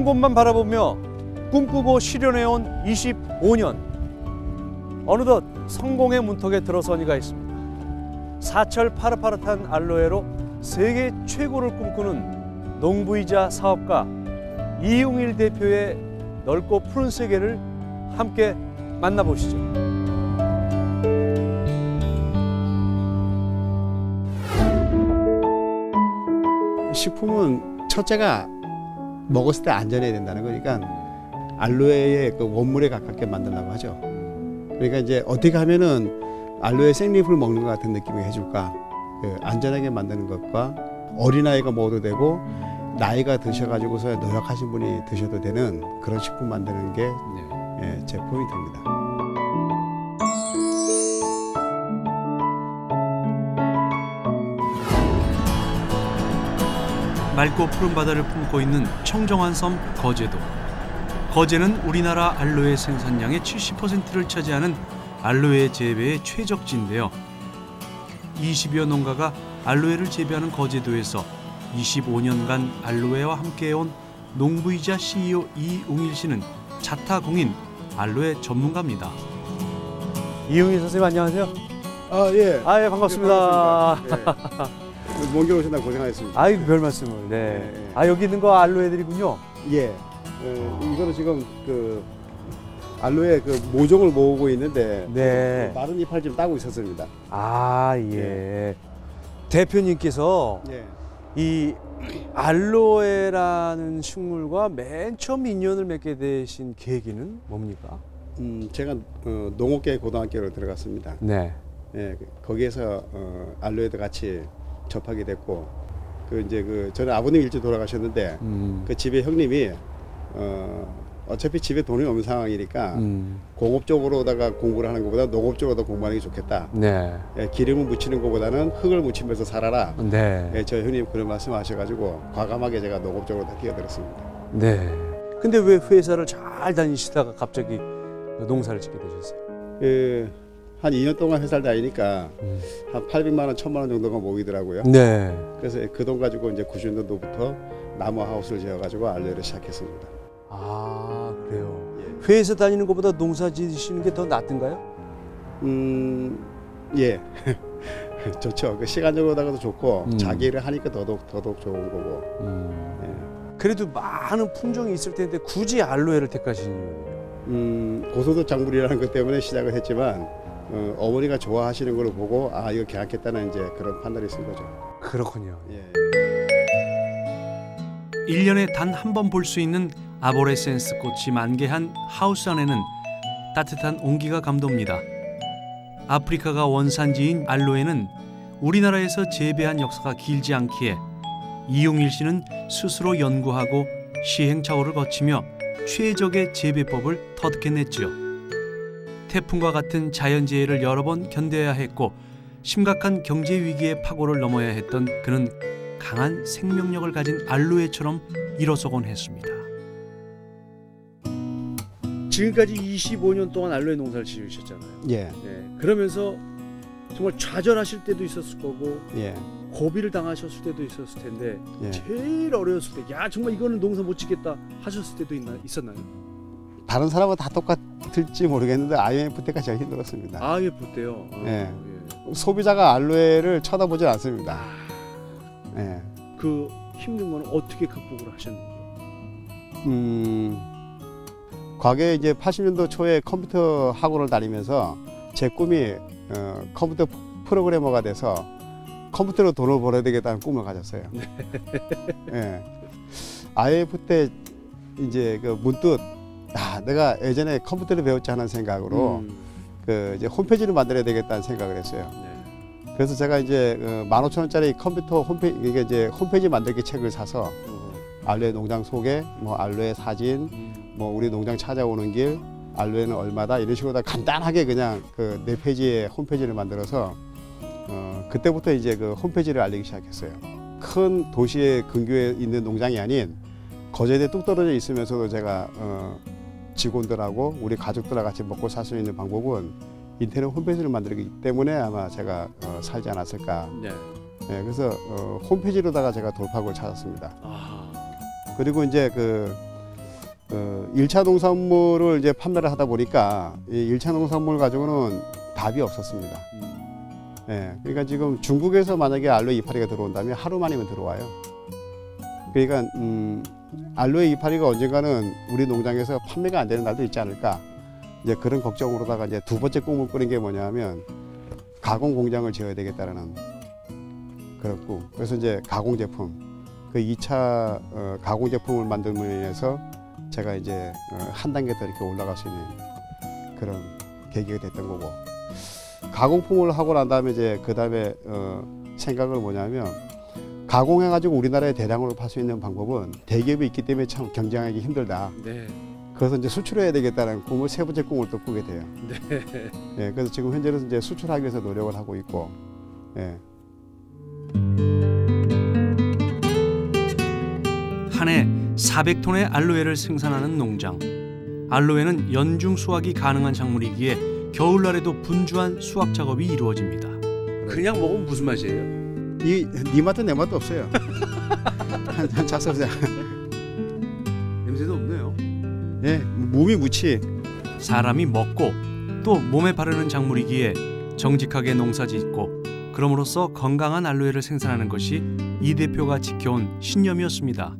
한 곳만 바라보며 꿈꾸고 실현해온 25년. 어느덧 성공의 문턱에 들어선 이가 있습니다. 사철 파릇파릇한 알로에로 세계 최고를 꿈꾸는 농부이자 사업가 이용일 대표의 넓고 푸른 세계를 함께 만나보시죠. 식품은 첫째가 먹었을 때 안전해야 된다는 거니까 알로에의 그 원물에 가깝게 만들려고 하죠. 그러니까 이제 어떻게 하면은 알로에 생잎을 먹는 것 같은 느낌이 해줄까? 그 안전하게 만드는 것과 어린아이가 먹어도 되고 나이가 드셔가지고서 노력하신 분이 드셔도 되는 그런 식품 만드는 게 예, 제 포인트입니다. 맑고 푸른 바다를 품고 있는 청정한 섬 거제도. 거제는 우리나라 알로에 생산량의 70%를 차지하는 알로에 재배의 최적지인데요. 20여 농가가 알로에를 재배하는 거제도에서 25년간 알로에와 함께해온 농부이자 CEO 이웅일 씨는 자타공인 알로에 전문가입니다. 이웅일 선생님 안녕하세요. 아 예. 아예 반갑습니다. 먼 길 오신다 고생하셨습니다. 아이 별 말씀을. 네. 네. 아 여기 있는 거 알로에들이군요. 예. 어, 이거는 지금 그 알로에 그 모종을 모으고 있는데 네. 마른 이파리 좀 따고 있었습니다. 아 예. 대표님께서 예. 이 알로에라는 식물과 맨 처음 인연을 맺게 되신 계기는 뭡니까? 음, 제가 어, 농업계 고등학교로 들어갔습니다. 네. 예, 그- 거기에서 어, 알로에도 같이 접하게 됐고 그 이제 그 저는 아버님 일찍 돌아가셨는데 음. 그 집에 형님이 어, 어차피 집에 돈이 없는 상황이니까 음. 공업 쪽으로다가 공부를 하는 것보다 농업 쪽으로 공부하는 게 좋겠다. 네. 예, 기름을 묻히는 것보다는 흙을 묻히면서 살아라. 네. 예, 저 형님 그런 말씀하셔가지고 과감하게 제가 농업 쪽으로 다 뛰어들었습니다. 네. 근데 왜 회사를 잘 다니시다가 갑자기 그 농사를 짓게 되셨어요? 그, 한 2년 동안 회사를 다니니까 음. 한 800만 원, 1000만 원 정도가 모이더라고요. 네. 그래서 그 돈 가지고 이제 90년도부터 나무 하우스를 지어가지고 알레를 시작했습니다. 아 그래요. 회사 다니는 것보다 농사 지으시는 게 더 낫던가요? 음, 예. 좋죠. 그 시간적으로다가도 좋고 음. 자기 일을 하니까 더더욱 더더욱 좋은 거고. 음. 예. 그래도 많은 품종이 있을 텐데 굳이 알로에를 택하신 이유는요? 음, 고소득 작물이라는 것 때문에 시작을 했지만 어, 어머니가 좋아하시는 걸 보고 아 이거 계약했다는 이제 그런 판단이 쓴 거죠. 그렇군요. 예. 1년에 단 한 번 볼 수 있는 아보레센스 꽃이 만개한 하우스 안에는 따뜻한 온기가 감돕니다. 아프리카가 원산지인 알로에는 우리나라에서 재배한 역사가 길지 않기에 이용일 씨는 스스로 연구하고 시행착오를 거치며 최적의 재배법을 터득해냈지요. 태풍과 같은 자연재해를 여러 번 견뎌야 했고 심각한 경제 위기의 파고를 넘어야 했던 그는 강한 생명력을 가진 알로에처럼 일어서곤 했습니다. 지금까지 25년 동안 알로에 농사를 지으셨잖아요. 예. 네. 그러면서 정말 좌절하실 때도 있었을 거고 예. 고비를 당하셨을 때도 있었을 텐데 예. 제일 어려웠을 때, 야 정말 이거는 농사 못 짓겠다 하셨을 때도 있나 있었나요? 다른 사람은 다 똑같을지 모르겠는데 IMF 때가 제일 힘들었습니다. 아예 못돼요. 어, 예. 예. 소비자가 알로에를 쳐다보지 않습니다. 아, 예. 그 힘든 거는 어떻게 극복을 하셨는지. 음, 과거에 이제 80년도 초에 컴퓨터 학원을 다니면서 제 꿈이 어, 컴퓨터 프로그래머가 돼서 컴퓨터로 돈을 벌어야 되겠다는 꿈을 가졌어요. 예. IF 때 이제 그 문득 아, 내가 예전에 컴퓨터를 배웠지 하는 생각으로 음, 그 이제 홈페이지를 만들어야 되겠다는 생각을 했어요. 네. 그래서 제가 이제 어, 15,000원짜리 컴퓨터 홈페이지 이게 이제 홈페이지 만들기 책을 사서 어, 알로에 농장 소개, 뭐 알로에 사진, 음, 뭐 우리 농장 찾아오는 길, 알로에는 얼마다 이런 식으로 다 간단하게 그냥 그 네 페이지의 홈페이지를 만들어서 어 그때부터 이제 그 홈페이지를 알리기 시작했어요. 큰 도시의 근교에 있는 농장이 아닌 거제도에 뚝 떨어져 있으면서도 제가 어 직원들하고 우리 가족들과 같이 먹고 살 수 있는 방법은 인터넷 홈페이지를 만들기 때문에 아마 제가 어 살지 않았을까. 네. 예, 그래서 어 홈페이지로다가 제가 돌파구를 찾았습니다. 아, 그리고 이제 그 어, 1차 농산물을 이제 판매를 하다 보니까 이 1차 농산물 가지고는 답이 없었습니다. 예, 그러니까 지금 중국에서 만약에 알로에 이파리가 들어온다면 하루 만이면 들어와요. 그러니까 음, 알로에 이파리가 언젠가는 우리 농장에서 판매가 안 되는 날도 있지 않을까. 이제 그런 걱정으로다가 이제 두 번째 꿈을 꾸는 게 뭐냐면 가공 공장을 지어야 되겠다라는 그렇고 그래서 이제 가공 제품 그 2차 어, 가공 제품을 만들므로 인해서 제가 이제 어, 한 단계 더 이렇게 올라갈 수 있는 그런 계기가 됐던 거고 가공품을 하고 난 다음에 이제 그 다음에 어, 생각을 뭐냐면 가공해가지고 우리나라에 대량으로 팔 수 있는 방법은 대기업이 있기 때문에 참 경쟁하기 힘들다. 네. 그래서 이제 수출해야 되겠다는 꿈을 세 번째 꿈을 또 꾸게 돼요. 네. 예, 그래서 지금 현재는 이제 수출하기 위해서 노력을 하고 있고, 예, 한해 400톤의 알로에를 생산하는 농장. 알로에는 연중 수확이 가능한 작물이기에 겨울날에도 분주한 수확 작업이 이루어집니다. 그냥 먹으면 무슨 맛이에요? 이네 맛도 내 맛도 없어요. 한 작성자. 냄새도 없네요. 예, 무미 무치. 사람이 먹고 또 몸에 바르는 작물이기에 정직하게 농사짓고 그럼으로써 건강한 알로에를 생산하는 것이 이 대표가 지켜온 신념이었습니다.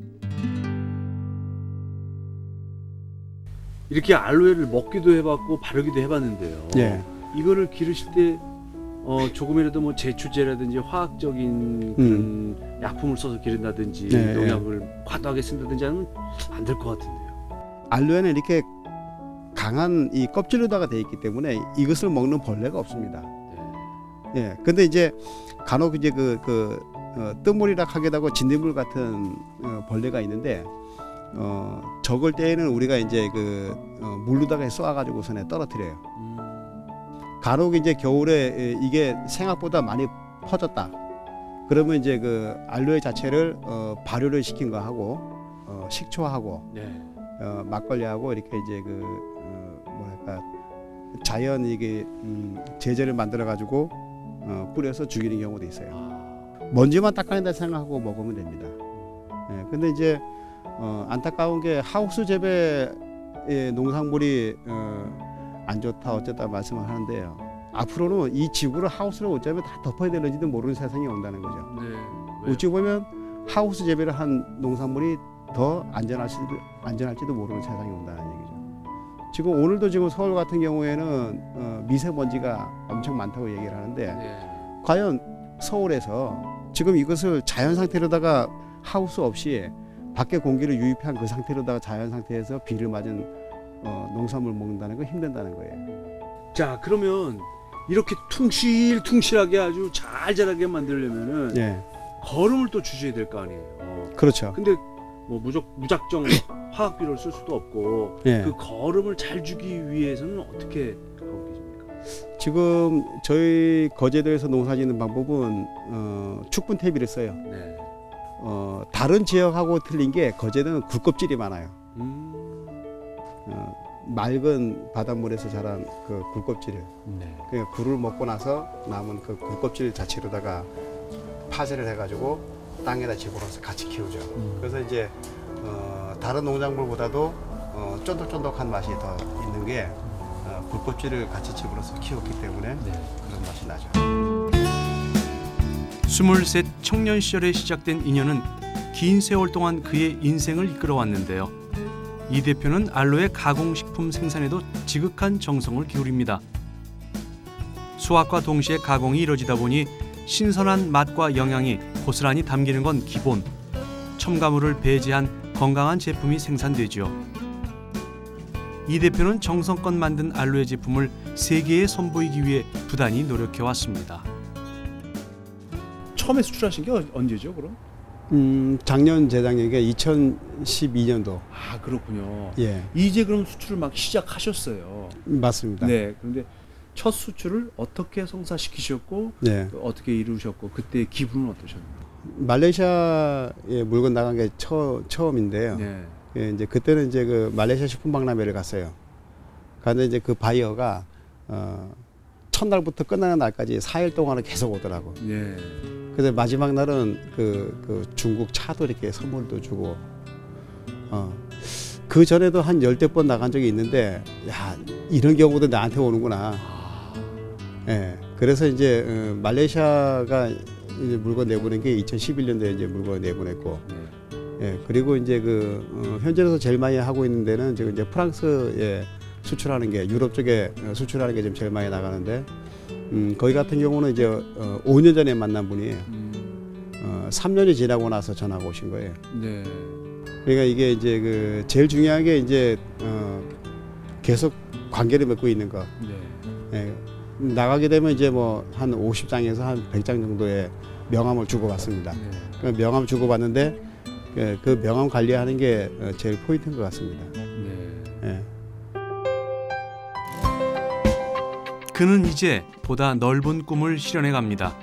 이렇게 알로에를 먹기도 해봤고 바르기도 해봤는데요. 예, 이거를 기르실 때 어, 조금이라도 뭐 제초제라든지 화학적인 그런 약품을 써서 기른다든지 네, 농약을 과도하게 쓴다든지 하면 안 될 것 같은데요. 알로에는 이렇게 강한 이 껍질로다가 돼 있기 때문에 이것을 먹는 벌레가 없습니다. 네. 예, 근데 이제 간혹 이제 그, 그 어, 뜬물이라 하게 되고 진딧물 같은 어, 벌레가 있는데 어, 적을 때에는 우리가 이제 그 어, 물로다가 쏘아가지고 손에 떨어뜨려요. 음, 간혹 이제 겨울에 에, 이게 생각보다 많이 퍼졌다. 그러면 이제 그 알로에 자체를 어, 발효를 시킨 거 하고 어, 식초하고 네. 어, 막걸리하고 이렇게 이제 그 어, 뭐랄까 자연 이게 음, 제재를 만들어 가지고 어, 뿌려서 죽이는 경우도 있어요. 아, 먼지만 닦아낸다 생각하고 먹으면 됩니다. 예, 근데 이제 어, 안타까운 게 하우스 재배의 농산물이 어, 안 좋다 어쩌다 말씀을 하는데요. 앞으로는 이 지구를 하우스로 어쩌면 다 덮어야 되는지도 모르는 세상이 온다는 거죠. 네. 왜요? 어찌 보면 하우스 재배를 한 농산물이 더 안전할지도 안전할지도 모르는 세상이 온다는 얘기죠. 지금 오늘도 지금 서울 같은 경우에는 어, 미세먼지가 엄청 많다고 얘기를 하는데 네. 과연 서울에서 지금 이것을 자연 상태로다가 하우스 없이 밖에 공기를 유입한 그 상태로다가 자연 상태에서 비를 맞은 어, 농산물 먹는다는 건 힘든다는 거예요. 자 그러면 이렇게 퉁실퉁실하게 아주 잘 자라게 만들려면은 예, 거름을 또 주셔야 될 거 아니에요. 그렇죠. 근데 뭐 무적 무작정 화학 비료를 쓸 수도 없고 예. 그 거름을 잘 주기 위해서는 어떻게 하고 계십니까? 지금 저희 거제도에서 농사짓는 방법은 어, 축분 퇴비를 써요. 네. 어, 다른 지역하고 틀린 게 거제도는 굴껍질이 많아요. 음. 어, 맑은 바닷물에서 자란 그 굴껍질을 네. 그 굴을 먹고 나서 남은 그 굴껍질 자체로다가 파쇄를 해가지고 땅에다 집어넣어서 같이 키우죠. 그래서 이제 어, 다른 농작물보다도 어, 쫀득쫀득한 맛이 더 있는 게 어, 굴껍질을 같이 집어넣어서 키웠기 때문에 네. 그런 맛이 나죠. 스물셋 청년 시절에 시작된 인연은 긴 세월 동안 그의 인생을 이끌어왔는데요. 이 대표는 알로에 가공식품 생산에도 지극한 정성을 기울입니다. 수확과 동시에 가공이 이뤄지다 보니 신선한 맛과 영양이 고스란히 담기는 건 기본. 첨가물을 배제한 건강한 제품이 생산되죠. 이 대표는 정성껏 만든 알로에 제품을 세계에 선보이기 위해 부단히 노력해 왔습니다. 처음에 수출하신 게 언제죠, 그럼? 음, 작년 재작년에 2012년도 아 그렇군요. 예 이제 그럼 수출을 막 시작하셨어요. 맞습니다. 네. 그런데 첫 수출을 어떻게 성사시키셨고 네. 또 어떻게 이루셨고 그때 기분은 어떠셨나요? 말레이시아에 물건 나간 게 처, 처음인데요. 네. 예, 이제 그때는 이제 그 말레이시아 식품 박람회를 갔어요. 가는데 이제 그 바이어가 어, 첫날부터 끝나는 날까지 4일 동안은 계속 오더라고. 네. 그래서 마지막 날은 그, 그 중국 차도 이렇게 선물도 주고, 어, 그 전에도 한 열대 번 나간 적이 있는데 야 이런 경우도 나한테 오는구나. 예. 그래서 이제 어, 말레이시아가 이제 물건 내보낸 게 2011년도에 이제 물건 내보냈고 네. 예, 그리고 이제 그 어, 현재로서 제일 많이 하고 있는 데는 지금 이제 프랑스에 수출하는 게 유럽 쪽에 어, 수출하는 게 지금 제일 많이 나가는데 음, 거기 같은 경우는 이제 어, 5년 전에 만난 분이 음, 어, 3년이 지나고 나서 전화가 오신 거예요. 네. 그러니까 이게 이제 그 제일 중요한 게 이제 어, 계속 관계를 맺고 있는 거. 네. 예, 나가게 되면 이제 뭐 한 50장에서 한 100장 정도의 명함을 주고받습니다. 네. 그 명함 주고받는데 그, 그 명함 관리하는 게 어, 제일 포인트인 것 같습니다. 네. 예. 그는 이제 보다 넓은 꿈을 실현해 갑니다.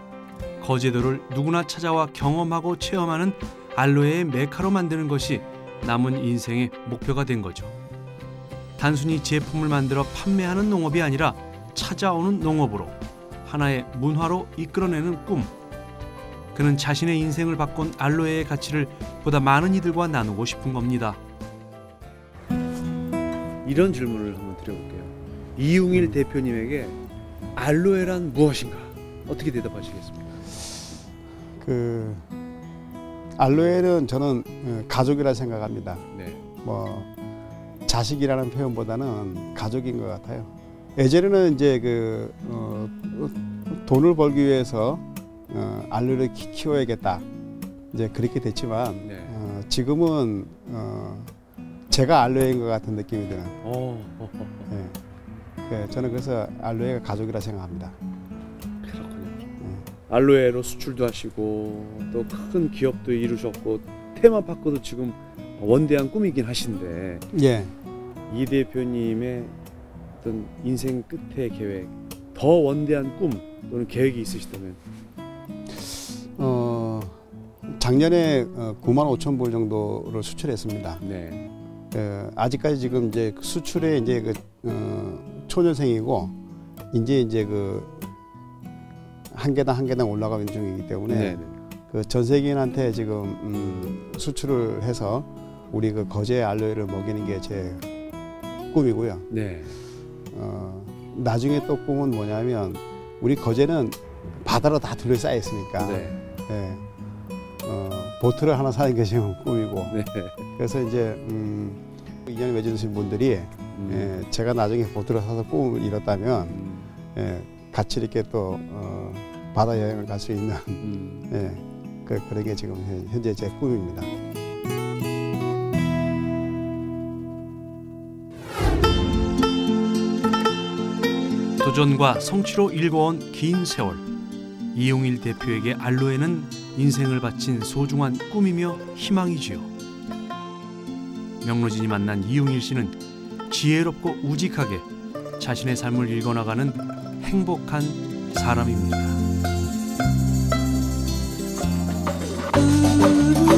거제도를 누구나 찾아와 경험하고 체험하는 알로에의 메카로 만드는 것이 남은 인생의 목표가 된 거죠. 단순히 제품을 만들어 판매하는 농업이 아니라 찾아오는 농업으로 하나의 문화로 이끌어내는 꿈. 그는 자신의 인생을 바꾼 알로에의 가치를 보다 많은 이들과 나누고 싶은 겁니다. 이런 질문을 한번 드려볼게요. 이웅일 대표님에게 알로에란 무엇인가? 어떻게 대답하시겠습니까? 그 알로에는 저는 어, 가족이라 생각합니다. 네. 뭐 자식이라는 표현보다는 가족인 것 같아요. 예전에는 이제 그 어, 돈을 벌기 위해서 어, 알로에를 키- 키워야겠다. 이제 그렇게 됐지만 네. 어, 지금은 어, 제가 알로에인 것 같은 느낌이 드는. 어, 예. 예, 저는 그래서 알로에가 가족이라 생각합니다. 그렇군요. 알로에로 수출도 하시고 또 큰 기업도 이루셨고 테마파크도 지금 원대한 꿈이긴 하신데 예. 이 대표님의 어떤 인생 끝의 계획, 더 원대한 꿈 또는 계획이 있으시다면 어, 작년에 어, 9만 5천 불 정도를 수출했습니다. 네. 어, 아직까지 지금 이제 수출에 이제 그 어, 초년생이고 이제 이제 그한 계단 한 계단 올라가는 중이기 때문에 네. 그 전 세계인한테 지금 음, 수출을 해서 우리 그 거제 알로에를 먹이는 게 제 꿈이고요. 네. 어, 나중에 또 꿈은 뭐냐면 우리 거제는 바다로 다 둘러싸여 있으니까 네. 예, 어, 보트를 하나 사는 게 지금 꿈이고 네. 그래서 이제 음, 인연을 맺어주신 분들이 음. 예, 제가 나중에 보트를 사서 꿈을 이뤘다면 음. 예, 같이 이렇게 또 어, 바다 여행을 갈 수 있는 음. 예, 그, 그런 게 지금 현- 현재 제 꿈입니다. 도전과 성취로 일궈온 긴 세월. 이용일 대표에게 알로에는 인생을 바친 소중한 꿈이며 희망이지요. 명로진이 만난 이용일 씨는 지혜롭고 우직하게 자신의 삶을 읽어나가는 행복한 사람입니다. 음